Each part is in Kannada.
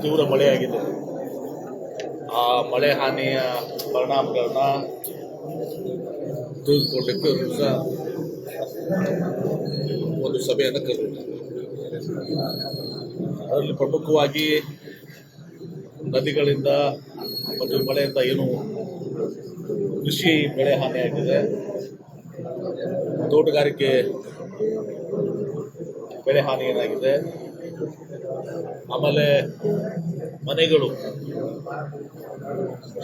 ತೀವ್ರ ಮಳೆಯಾಗಿದೆ ಆ ಮಳೆ ಹಾನಿಯ ಪರಿಣಾಮಗಳನ್ನ ತಿಳಿದುಕೊಳ್ಳಿಕ್ಕೆ ಒಂದು ದಿವಸ ಒಂದು ಸಭೆಯನ್ನು ಕರೆದಿದ್ದಾರೆ. ಅದರಲ್ಲಿ ಪ್ರಮುಖವಾಗಿ ನದಿಗಳಿಂದ ಮತ್ತು ಮಳೆಯಿಂದ ಏನು ಕೃಷಿ ಬೆಳೆ ಹಾನಿಯಾಗಿದೆ. ತೋಟಗಾರಿಕೆ ಬೆಳೆ ಹಾನಿ ಏನಾಗಿದೆ. ಆಮೇಲೆ ಮನೆಗಳು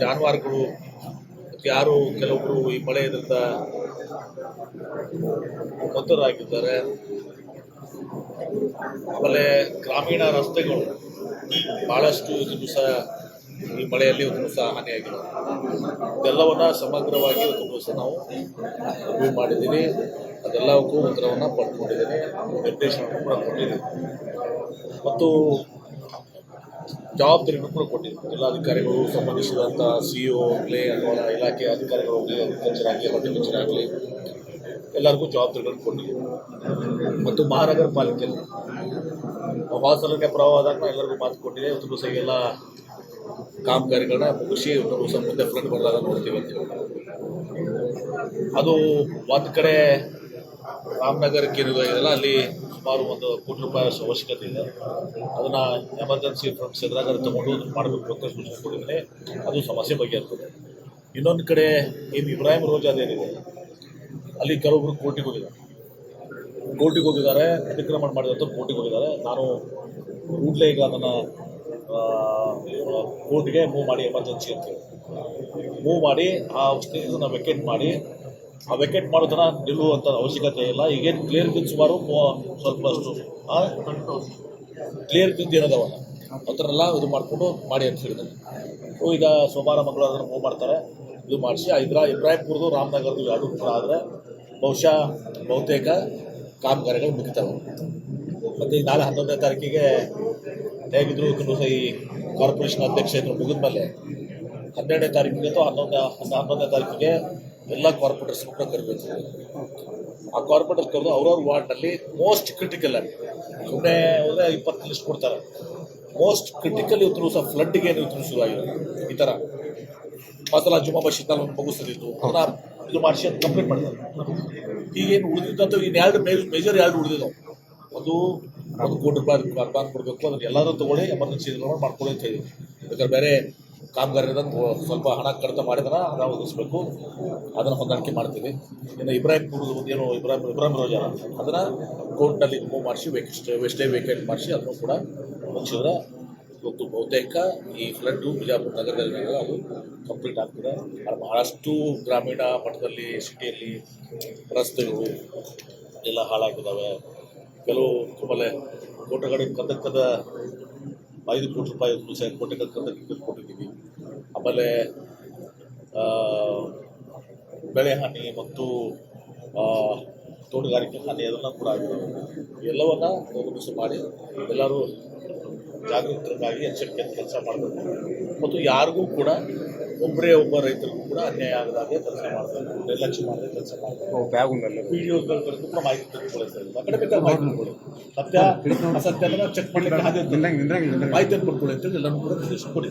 ಜಾನುವಾರುಗಳು ಯಾರು ಕೆಲವೊಬ್ಬರು ಈ ಮಳೆಯಿಂದ ಮೃತರಾಗಿದ್ದಾರೆ ಆಮೇಲೆ ಗ್ರಾಮೀಣ ರಸ್ತೆಗಳು ಭಾಳಷ್ಟು ದಿವಸ ಈ ಮಳೆಯಲ್ಲಿ ಒಂದು ಸಹ ಹಾನಿಯಾಗಿಲ್ಲ. ಇದೆಲ್ಲವನ್ನು ಸಮಗ್ರವಾಗಿ ಒಂದು ದಿವಸ ನಾವು ರಿವ್ಯೂ ಮಾಡಿದ್ದೀವಿ. ಅದೆಲ್ಲವಕ್ಕೂ ಉತ್ತರವನ್ನು ಪಡ್ಕೊಂಡಿದ್ದೀನಿ ನಿರ್ದೇಶನವನ್ನು ಕೂಡ ಕೊಟ್ಟಿದ್ದೀನಿ ಮತ್ತು ಜವಾಬ್ದಾರಿಯನ್ನು ಕೂಡ ಕೊಟ್ಟಿದ್ದೀನಿ ಜಿಲ್ಲಾಧಿಕಾರಿಗಳು ಸಂಬಂಧಿಸಿದಂಥ ಸಿ ಇ ಆಗಲಿ, ಅಥವಾ ಇಲಾಖೆಯ ಅಧಿಕಾರಿಗಳು ಹೋಗಲಿ ಅಗ್ರಿಕಲ್ಚರ್ ಆಗಲಿ ಹಾರ್ಟಿಕಲ್ಚರ್ ಆಗಲಿ, ಎಲ್ಲರಿಗೂ ಜವಾಬ್ದಾರಿಗಳನ್ನು ಕೊಟ್ಟಿದ್ದೀವಿ. ಮತ್ತು ಮಹಾನಗರ ಪಾಲಿಕೆಯಲ್ಲಿ ವಾಸಲಕ್ಕೆ ಪ್ರವಾಹ ಎಲ್ಲರಿಗೂ ಮಾತು ಕೊಟ್ಟಿದೆ ಇವತ್ತು ದಿವಸ ಎಲ್ಲ ಕಾಮಗಾರಿಗಳನ್ನ ಮುಗಿಸಿ ದಿವಸ ಮುಂದೆ ಫ್ರಂಟ್ ಬರಲಾಗ ನೋಡ್ತೀವಿ ಅಂತ. ಅದು ಒಂದು ಕಡೆ ರಾಮನಗರಕ್ಕೆ ಇದೆಲ್ಲ ಅಲ್ಲಿ ಸುಮಾರು ಒಂದು ಕೋಟಿ ರೂಪಾಯಿ ಅವಶ್ಯಕತೆ ಇದೆ ಅದನ್ನು ಎಮರ್ಜೆನ್ಸಿ ಫ್ರಂಟ್ ಎದುರಾಗ ತಗೊಂಡು ಮಾಡಬೇಕು ಅಂತ ಸೂಚನೆ ಅದು ಸಮಸ್ಯೆ ಬಗೆಹರ್ತದೆ ಇನ್ನೊಂದು ಕಡೆ ಏನು ಇಬ್ರಾಹಿಂ ರೋಜಾದ್ ಏನಿದೆ ಅಲ್ಲಿ ಕೆಲವೊಬ್ಬರು ಕೋರ್ಟಿಗೆ ಹೋಗಿದ್ದಾರೆ ಕೋರ್ಟಿಗೆ ಹೋಗಿದ್ದಾರೆ ಅತಿಕ್ರಮಣ ಮಾಡಿದಂಥ ಕೋರ್ಟಿಗೆ ಹೋಗಿದ್ದಾರೆ ನಾನು ಕೂಡಲೇ ಈಗ ಅದನ್ನು ಕೋರ್ಟ್ಗೆ ಮೂವ್ ಮಾಡಿ ಎಮರ್ಜೆನ್ಸಿ ಅಂತ ಮೂವ್ ಮಾಡಿ ಆ ಇದನ್ನು ವೆಕೆಟ್ ಮಾಡಿ. ಆ ವೆಕೆಟ್ ಮಾಡೋದನ್ನ ನಿಲ್ಲುವಂಥ ಅವಶ್ಯಕತೆ ಇಲ್ಲ. ಈಗೇನು ಕ್ಲಿಯರ್ ಬಿದ್ದು ಸುಮಾರು ಸ್ವಲ್ಪ ಅಷ್ಟು ಕ್ಲಿಯರ್ ಬಿದ್ದು ಏನದವ ಅದನ್ನೆಲ್ಲ ಇದು ಮಾಡಿಕೊಂಡು ಮಾಡಿ ಅಂತ ಹೇಳಿದ್ದಾರೆ. ಸೊ ಈಗ ಸೋಮವಾರ, ಮಂಗಳವಾರ ಮೂವ್ ಮಾಡ್ತಾರೆ. ಇದು ಮಾಡಿಸಿ ಇಬ್ರಾ ಇಬ್ರಾಹಿಂಪುರದು ರಾಮನಗರದು ಎರಡು ಕೂಡ ಆದರೆ ಬಹುಶಃ ಬಹುತೇಕ ಕಾಮಗಾರಿಗಳು ಮುಗಿತಾವೆ. ಮತ್ತು ಈಗ ನಾಳೆ ಹನ್ನೊಂದನೇ ತಾರೀಕಿಗೆ ಹೇಗಿದ್ರು ಸಹ ಈ ಕಾರ್ಪೊರೇಷನ್ ಅಧ್ಯಕ್ಷ ಇದ್ರು ಮುಗಿದ ಮೇಲೆ ಹನ್ನೆರಡನೇ ತಾರೀಕಿಗೆ ಅಥವಾ ಹನ್ನೊಂದು ಹನ್ನ ಹನ್ನೊಂದನೇ ತಾರೀಕಿಗೆ ಎಲ್ಲ ಕಾರ್ಪೊರೇಟರ್ಸ್ ಕೂಡ ಕರಿಬೇಕು. ಆ ಕಾರ್ಪೊರೇಟರ್ ಕರೆದು ಅವ್ರವ್ರ ವಾರ್ಡ್ನಲ್ಲಿ ಮೋಸ್ಟ್ ಕ್ರಿಟಿಕಲ್ ಆಗಿ ಸುಮ್ಮನೆ ಹೋದರೆ ಇಪ್ಪತ್ತು ಲಿಸ್ಟ್ ಕೊಡ್ತಾರೆ. ಮೋಸ್ಟ್ ಕ್ರಿಟಿಕಲ್ ಇವತ್ತು ಸಹ ಫ್ಲಡ್ಗೆ ಇವತ್ತು ಶುರುವಾಗಿದೆ ಈ ಥರ ಮಸಾಲ ಜುಮಾ ಮಸೀದ್ನಲ್ಲಿ ಒಂದು ಅದನ್ನ ಇದು ಮಾಡಿಸಿ ಕಂಪ್ಲೀಟ್ ಮಾಡಿದ್ದಾರೆ ಈಗೇನು ಉಳಿದಿದ್ದಂಥ ಇನ್ನು ಎರಡು ಮೇಜರ್ ಎರಡು ಉಳಿದಿದ್ದಾವೆ. ಒಂದು ಒಂದು ಕೋಟಿ ರೂಪಾಯಿ ಅನುದಾನ ಕೊಡಬೇಕು ಅದನ್ನು ಎಲ್ಲರೂ ತಗೊಳ್ಳಿ ಎಮರ್ಜೆನ್ಸಿ ಮಾಡ್ಕೊಳ್ಳಿ ಅಂತ ಹೇಳಿ ಬೇಕಾದ್ರೆ ಬೇರೆ ಕಾಮಗಾರಿದ ಸ್ವಲ್ಪ ಹಣ ಕಡಿತ ಮಾಡಿದ್ರೆ ನಾವು ಒದಗಿಸ್ಬೇಕು ಅದನ್ನು ಹೊಂದಾಣಿಕೆ ಮಾಡ್ತೀವಿ. ಇನ್ನು ಇಬ್ರಾಹಿಂಪುರದ ಒಂದು ಏನು ಇಬ್ರಾಹಿಂ ಇಬ್ರಾಹಿಂ ರೋಜಾ, ಅದನ್ನು ಕೋರ್ಟ್ನಲ್ಲಿ ಮೂವ್ ಮಾಡಿಸಿ ವೇಕೆಸ್ಟ್ ಸ್ಟೇ ವೇಕೆಂಟ್ ಮಾಡಿಸಿ, ಅದನ್ನು ಕೂಡ ಮುಗಿಸಿದ್ರೆ ಇವತ್ತು ಬಹುತೇಕ ಈ ಫ್ಲಡ್ಡು ಬಿಜಾಪುರ ನಗರದಲ್ಲಿ ಅದು ಕಂಪ್ಲೀಟ್ ಆಗ್ತದೆ. ಬಹಳಷ್ಟು ಗ್ರಾಮೀಣ ಮಟ್ಟದಲ್ಲಿ ಸಿಟಿಯಲ್ಲಿ ರಸ್ತೆಗಳು ಎಲ್ಲ ಹಾಳಾಗಿದ್ದಾವೆ ಕೆಲವು ಆಮೇಲೆ ಕೋಟೆಗಡೆ ಕದಕ್ಕದ ಐದು ಕೋಟಿ ರೂಪಾಯಿ ಸಹ ಕೋಟೆ ಕದಕ್ಕೆ ಕೊಟ್ಟಿದ್ದೀವಿ ಆಮೇಲೆ ಬೆಳೆ ಹಾನಿ ಮತ್ತು ತೋಟಗಾರಿಕೆ ಹಾನಿ ಅದನ್ನು ಕೂಡ ಆಗಿದ್ದಾವೆ ಎಲ್ಲವನ್ನ ಗಮನಿಸಿ ಮಾಡಿ ಎಲ್ಲರೂ ಜಾಗೃತರಾಗಿ ಎಚ್ಚರಿಕೆಯಿಂದ ಕೆಲಸ ಮಾಡಬೇಕು. ಮತ್ತು ಯಾರಿಗೂ ಕೂಡ ಒಬ್ಬರೇ ಒಬ್ಬ ರೈತರಿಗೂ ಕೂಡ ಅನ್ಯಾಯ ಆಗದಾಗೆ ಕೆಲಸ ಮಾಡ್ತಾರೆ ನಿರ್ಲಕ್ಷ್ಯ ಮಾಡದೆ ಕೆಲಸ ಮಾಡ್ತಾರೆ. ಪಿ ಡಿ ಕೂಡ ಮಾಹಿತಿ ತೆಗೆದುಕೊಳ್ಳಿ ಸರ್ ಆ ಕಡೆ ಬೇಕಾದ್ರೆ ಮಾಹಿತಿ ಕೊಡಿ. ಸತ್ಯ ಅಸತ್ಯ ಚೆಕ್ ಮಾಡ್ಲಿಕ್ಕೆ ಹಾಗೆ ಮಾಹಿತಿ ಕೊಡ್ಕೊಳ್ಳಿ ಅಂತೇಳಿ ಎಲ್ಲರೂ ಕೂಡ ನಿರ್ದೇಶ ಕೊಡಿ